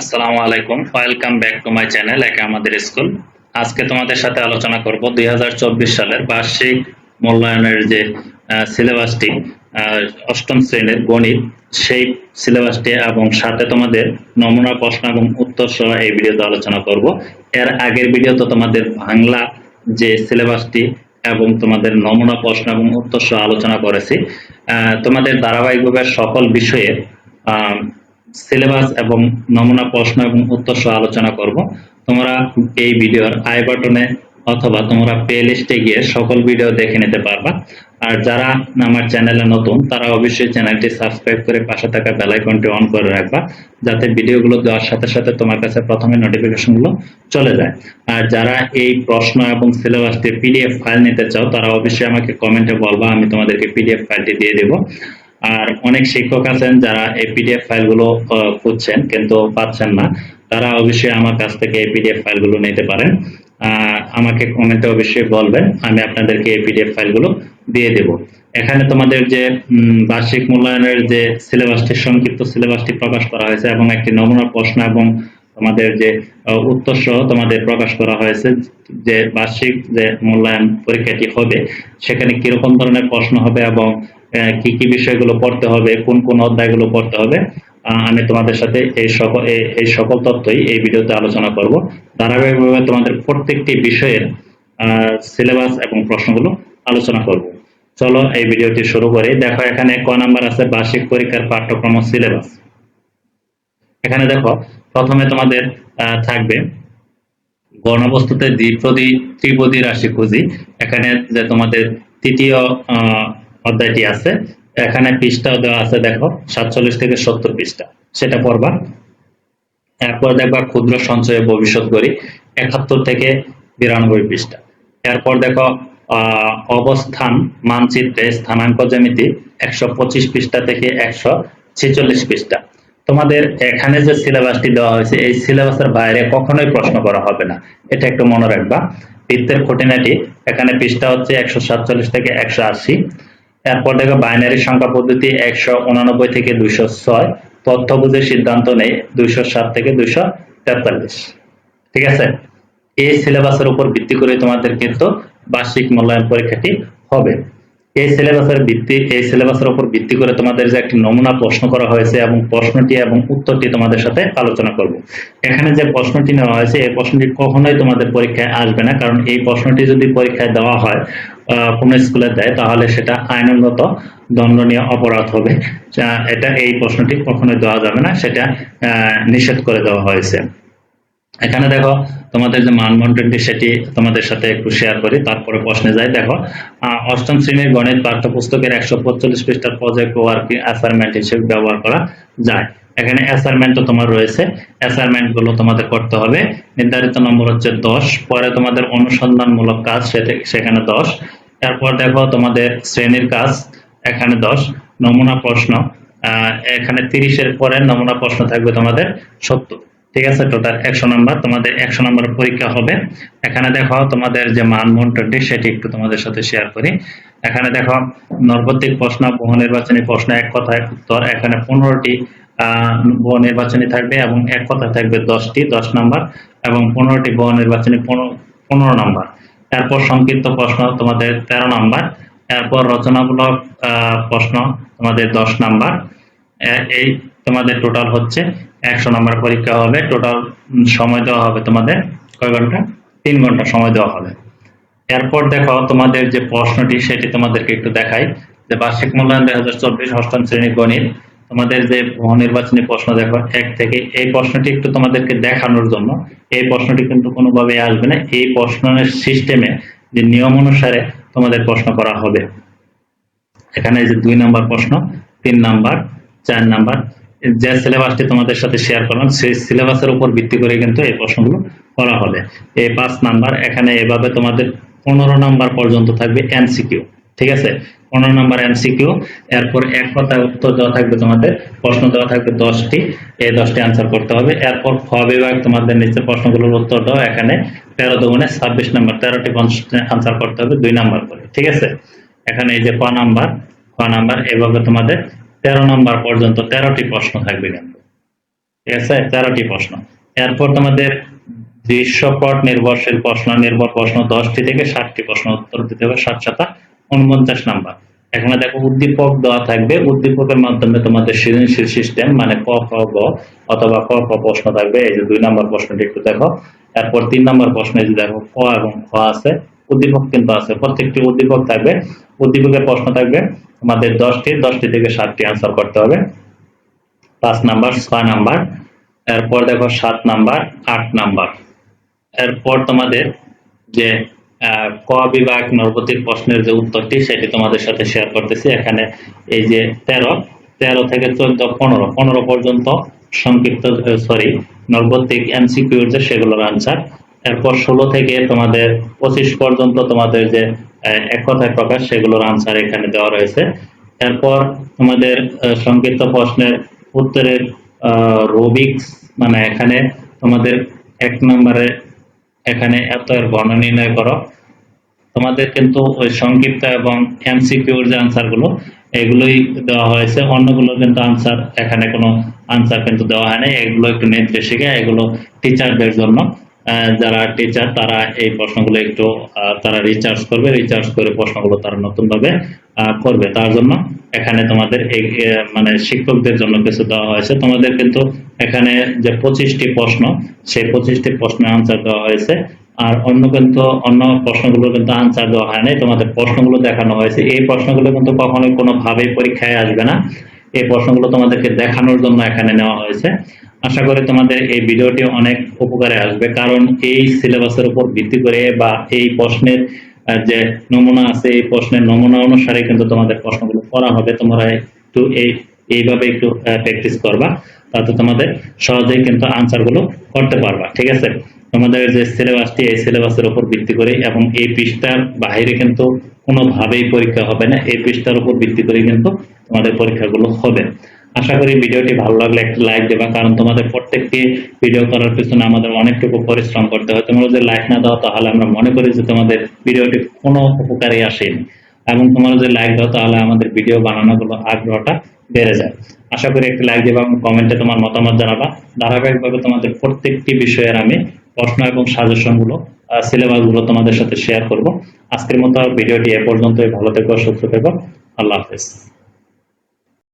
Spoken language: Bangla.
আসসালামু আলাইকুম। Welcome back to my channel একে আমাদের স্কুল। আজকে তোমাদের সাথে আলোচনা করব দুই হাজার চব্বিশ সালের বার্ষিক মূল্যায়নের যে সিলেবাসটি অষ্টম শ্রেণির গণিত, সেই সিলেবাসটি এবং সাথে তোমাদের নমুনা, প্রশ্ন এবং উত্তর সহ এই ভিডিওতে আলোচনা করব। এর আগের ভিডিওতে তোমাদের বাংলা যে সিলেবাসটি এবং তোমাদের নমুনা, প্রশ্ন এবং উত্তর সহ আলোচনা করেছি। তোমাদের ধারাবাহিকভাবে সকল বিষয়ে সিলেবাস এবং নমুনা প্রশ্ন এবং উত্তর সহ আলোচনা করব। তোমরা এই ভিডিওর আই বাটনে অথবা তোমরা প্লে লিস্টে গিয়ে সকল ভিডিও দেখে নিতে পারবা। আর যারা আমার চ্যানেলে নতুন, তারা অবশ্যই চ্যানেলটি সাবস্ক্রাইব করে পাশে থাকা বেল আইকনটি অন করে রাখবা, যাতে ভিডিওগুলো দেওয়ার সাথে সাথে তোমার কাছে প্রথমে নোটিফিকেশনগুলো চলে যায়। আর যারা এই প্রশ্ন এবং সিলেবাসটি পিডিএফ ফাইল নিতে চাও, তারা অবশ্যই আমাকে কমেন্টে বলবা, আমি তোমাদেরকে পিডিএফ ফাইলটি দিয়ে দেবো। আর অনেক শিক্ষক আছেন যারা এই পিডিএফ ফাইলগুলো খুঁজছেন, কিন্তু পাচ্ছেন না। তারা অবশ্যই আমার কাছ থেকে এই পিডিএফ ফাইলগুলো নিতে পারেন। আমাকে কমেন্টে অবশ্যই বলবেন, আমি আপনাদেরকে এই পিডিএফ ফাইলগুলো দিয়ে দেব। এখানে তোমাদের যে বার্ষিক মূল্যায়নের যে সিলেবাসটি সংক্ষিপ্ত সিলেবাসটি প্রকাশ করা হয়েছে এবং একটি নমুনা প্রশ্ন এবং তোমাদের যে উত্তর সহ তোমাদের প্রকাশ করা হয়েছে, যে বার্ষিক যে মূল্যায়ন পরীক্ষাটি হবে, সেখানে কীরকম ধরনের প্রশ্ন হবে এবং কি কি বিষয়গুলো পড়তে হবে, কোন কোন অধ্যায়গুলো পড়তে হবে আমি তোমাদের সাথে এই সকল, এই- সকল তথ্যই এই ভিডিওতে আলোচনা করব। ধারাবাহিকভাবে তোমাদের প্রত্যেকটি বিষয়ের সিলেবাস এবং প্রশ্নগুলো আলোচনা করব। চলো এই ভিডিওটি শুরু করি। দেখো, এখানে ক নাম্বার আছে, বার্ষিক পরীক্ষার পাঠ্যক্রম সিলেবাস এখানে দেখো, প্রথমে তোমাদের থাকবে গণবস্তুতে দ্বিপদী ত্রিপদী রাশি খুঁজি এখানে যে তোমাদের তৃতীয় অধ্যায়টি আছে। এখানে পৃষ্ঠা দেওয়া আছে, দেখো, সাতচল্লিশ থেকে সত্তর পৃষ্ঠা। সেটা পড়বা। এরপর দেখবা ক্ষুদ্র সঞ্চয়ে ভবিষ্যৎ গড়ি, একাত্তর থেকে বিরানব্বই পৃষ্ঠা। এরপর দেখো অবস্থান, মানচিত্রে স্থানাঙ্ক জ্যামিতি, একশো পঁচিশ পৃষ্ঠা থেকে একশো ছেচল্লিশ পৃষ্ঠা। তোমাদের এখানে যে সিলেবাসটি দেওয়া হয়েছে, এই সিলেবাসের বাইরে কখনোই প্রশ্ন করা হবে না। এটা একটু মনে রাখবা। বৃত্তের খুঁটিনাটি, এখানে পৃষ্ঠা হচ্ছে একশো সাতচল্লিশ থেকে একশো আশি। এরপর দেখো বাইনারি সংখ্যা পদ্ধতি একশো উনানব্বই থেকে দুইশো ছয়। তথ্য বুঝে সিদ্ধান্ত নেই, দুইশো সাত থেকে দুইশো তেতাল্লিশ। ঠিক আছে? এই সিলেবাসের উপর ভিত্তি করে তোমাদের কিন্তু বার্ষিক মূল্যায়ন পরীক্ষাটি হবে। এই সিলেবাসের ভিত্তি, এই সিলেবাসের উপর ভিত্তি করে তোমাদের যে একটি নমুনা প্রশ্ন করা হয়েছে এবং প্রশ্নটি এবং উত্তরটি তোমাদের সাথে আলোচনা করব। এখানে যে প্রশ্নটি নেওয়া হয়েছে, এই প্রশ্নটি কখনোই তোমাদের পরীক্ষায় আসবে না, কারণ এই প্রশ্নটি যদি পরীক্ষায় দেওয়া হয় কোনো স্কুলে দেয়, তাহলে সেটা আইনগত দণ্ডনীয় অপরাধ হবে। এটা এই প্রশ্নটি কখনোই দেওয়া যাবে না, সেটা নিষেধ করে দেওয়া হয়েছে। এখানে দেখো, তোমাদের যে মানবন্টনটি সেটি তোমাদের সাথে একটু শেয়ার করি, তারপরে প্রশ্নে যাই। দেখো অষ্টম শ্রেণির গণিত পাঠ্যপুস্তকের একশো পঁয়তাল্লিশ পৃষ্ঠার প্রজেক্ট ওয়ার্কিং অ্যাসাইনমেন্ট হিসেবে ব্যবহার করা যায়। এখানে অ্যাসাইনমেন্ট তো তোমার রয়েছে। অ্যাসাইনমেন্টগুলো তোমাদের করতে হবে। নির্ধারিত নম্বর হচ্ছে দশ। পরে তোমাদের অনুসন্ধানমূলক কাজ সেখানে দশ। এরপর দেখো তোমাদের শ্রেণির কাজ, এখানে দশ। নমুনা প্রশ্ন। এখানে তিরিশের পরে নমুনা প্রশ্ন থাকবে তোমাদের সত্তর। ঠিক আছে? টোটাল একশো নাম্বার। তোমাদের একশো নাম্বার পরীক্ষা হবে। এখানে দেখো তোমাদের যে মান মন্টনটি সেটি একটু তোমাদের সাথে শেয়ার করি। এখানে দেখো নর্বতিক প্রশ্ন, বহু নির্বাচনী প্রশ্ন, এক কথায় উত্তর। এখানে পনেরোটি নির্বাচনী থাকবে এবং এক কথায় থাকবে দশটি, দশ নাম্বার এবং পনেরোটি নির্বাচনী পনেরো নাম্বার। এরপর সংক্ষিপ্ত প্রশ্ন, তোমাদের তেরো নাম্বার। এরপর রচনামূলক প্রশ্ন, তোমাদের দশ নাম্বার। এই তোমাদের টোটাল হচ্ছে একশো নাম্বার পরীক্ষা হবে। টোটাল সময় দেওয়া হবে তোমাদের কয় ঘণ্টা? তিন ঘণ্টা সময় দেওয়া হবে। এরপর দেখো তোমাদের যে প্রশ্নটি, সেটি তোমাদেরকে একটু দেখাই। যে বার্ষিক মূল্যায়ন দুই হাজার চব্বিশ অষ্টম শ্রেণি গণিত। তোমাদের যে নির্বাচনী প্রশ্ন দেখো, এক থেকে, এই প্রশ্নটি একটু তোমাদেরকে দেখানোর জন্য। এই প্রশ্নটি কিন্তু কোনোভাবে আসবে না। এই প্রশ্নের সিস্টেমে, যে নিয়ম অনুসারে তোমাদের প্রশ্ন করা হবে। এখানে যে দুই নাম্বার প্রশ্ন, তিন নাম্বার, চার নাম্বার, যে সিলেবাসটি তোমাদের সাথে শেয়ার করলাম, সেই সিলেবাসের উপর ভিত্তি করে কিন্তু এই প্রশ্নগুলো করা হবে। এই পাঁচ নাম্বার, এখানে এভাবে তোমাদের পনেরো নাম্বার পর্যন্ত থাকবে এমসিকিউ ঠিক আছে? পনেরো নাম্বার এমসিকিউ এরপর এক কথায় উত্তর দেওয়া থাকবে তোমাদের, প্রশ্ন দেওয়া থাকবে দশটি, এই দশটি আনসার করতে হবে। এরপর খ বিভাগ তোমাদের নিচে প্রশ্নগুলোর উত্তর দাও, এখানে তেরো দুগুণে ছাব্বিশ নম্বর, তেরোটি আনসার করতে হবে দুই নম্বর করে, ঠিক আছে? এখানে এই যে ক নাম্বার ক নাম্বার, এভাবে তোমাদের তেরো নাম্বার পর্যন্ত তেরোটি প্রশ্ন থাকবে কিন্তু, ঠিক আছে? তেরোটি প্রশ্ন। এরপর তোমাদের দৃশ্যপট নির্ভরশীল প্রশ্ন, নির্ভর প্রশ্ন দশটি থেকে ষাটটি প্রশ্ন উত্তর দিতে হবে, সাত সাতা উনপঞ্চাশ নাম্বার। এখানে দেখো উদ্দীপক দেওয়া থাকবে। উদ্দীপকের মাধ্যমে তোমাদের সৃজনশীল সিস্টেম মানে ক, খ, গ অথবা ক, খ প্রশ্ন থাকবে। এই যে দুই নম্বর প্রশ্নটি একটু দেখো। এরপর তিন নম্বর প্রশ্নে যে দেখো ক এবং খ আছে, উদ্দীপক কিন্তু আছে। প্রত্যেকটি উদ্দীপক থাকবে। উদ্দীপকের প্রশ্ন থাকবে তোমাদের দশটি। দশটি থেকে ষাটটি আনসার করতে হবে। পাঁচ নাম্বার, ছয় নাম্বার। এরপর দেখো সাত নাম্বার, আট নাম্বার। এরপর তোমাদের যে ক বিভাগ নৈর্ব্যতিক প্রশ্নের যে উত্তরটি সেটি তোমাদের সাথে শেয়ার করতেছি। এখানে এই যে তেরো তেরো থেকে চোদ্দ, পনেরো পনেরো পর্যন্ত সংক্ষিপ্ত সরি নৈর্ব্যতিক এমসিকিউর যে সেগুলোর আনসার এরপর ষোলো থেকে তোমাদের পঁচিশ পর্যন্ত তোমাদের যে এক কথায় প্রকাশ সেগুলোর আনসার এখানে দেওয়া রয়েছে। এরপর তোমাদের সংক্ষিপ্ত প্রশ্নের উত্তরের রুবিক্স মানে এখানে তোমাদের এক নম্বরে এখানে এত এর বর্ণ নির্ণয় করো। তোমাদের কিন্তু ওই সংক্ষিপ্ত এবং এমসিকিউর যে আনসারগুলো, এগুলোই দেওয়া হয়েছে। অন্যগুলো কিন্তু আনসার এখানে কোনো আনসার কিন্তু দেওয়া হয়নি। এগুলো একটু নির্দেশিকা এগুলো টিচারদের জন্য। যারা টিচার তারা এই প্রশ্নগুলো একটু তারা রিচার্জ করবে রিচার্জ করে প্রশ্নগুলো তারা নতুন ভাবে করবে। তার জন্য এখানে তোমাদের মানে শিক্ষকদের জন্য কিছু দেওয়া হয়েছে। তোমাদের কিন্তু এখানে যে পঁচিশটি প্রশ্ন, সেই পঁচিশটি প্রশ্নের আনসার দেওয়া হয়েছে। আর অন্য কিন্তু, অন্য প্রশ্নগুলো কিন্তু আনসার দেওয়া হয় নাই। তোমাদের প্রশ্নগুলো দেখানো হয়েছে। এই প্রশ্নগুলো কিন্তু কখনোই কোনো ভাবেই পরীক্ষায় আসবে না। এই প্রশ্নগুলো তোমাদেরকে দেখানোর জন্য এখানে নেওয়া হয়েছে। আশা করি তোমাদের এই ভিডিওটি অনেক উপকারে আসবে, কারণ এই সিলেবাসের উপর ভিত্তি করে বা এই প্রশ্নের যে নমুনা আছে, এই প্রশ্নের নমুনা অনুসারে কিন্তু তোমাদের প্রশ্নগুলো করা হবে। তোমরা একটু এই, এইভাবে একটু প্র্যাকটিস করবা, তাতে তোমাদের সহজেই কিন্তু আনসারগুলো করতে পারবা, ঠিক আছে? তোমাদের যে সিলেবাসটি, এই সিলেবাসের উপর ভিত্তি করে এবং এই পৃষ্ঠার বাইরে কিন্তু কোনোভাবেই পরীক্ষা হবে না, এই পৃষ্ঠার উপর ভিত্তি করে কিন্তু তোমাদের পরীক্ষাগুলো হবে। আশা করি ভিডিওটি ভালো লাগলে একটা লাইক দেবা কারণ তোমাদের প্রত্যেকটি ভিডিও করার পিছনে আমাদের অনেকটুকু পরিশ্রম করতে হয়। তোমরা যদি লাইক না দাও, তাহলে আমরা মনে করি যে তোমাদের ভিডিওটি কোনো উপকারী আসেনি। এবং তোমরা যদি লাইক দাও, তাহলে আমাদের ভিডিও বানানোগুলো আগ্রহটা বেড়ে যায়। আশা করি একটি লাইক দেবা এবং কমেন্টে তোমার মতামত জানাবা। ধারাবাহিকভাবে তোমাদের প্রত্যেকটি বিষয়ের আমি প্রশ্ন এবং সাজেশনগুলো সিলেবাসগুলো তোমাদের সাথে শেয়ার করব। আজকের মতো ভিডিওটি এ পর্যন্তই। ভালো থেকো, সুস্থ থেকো। আল্লাহ হাফেজ।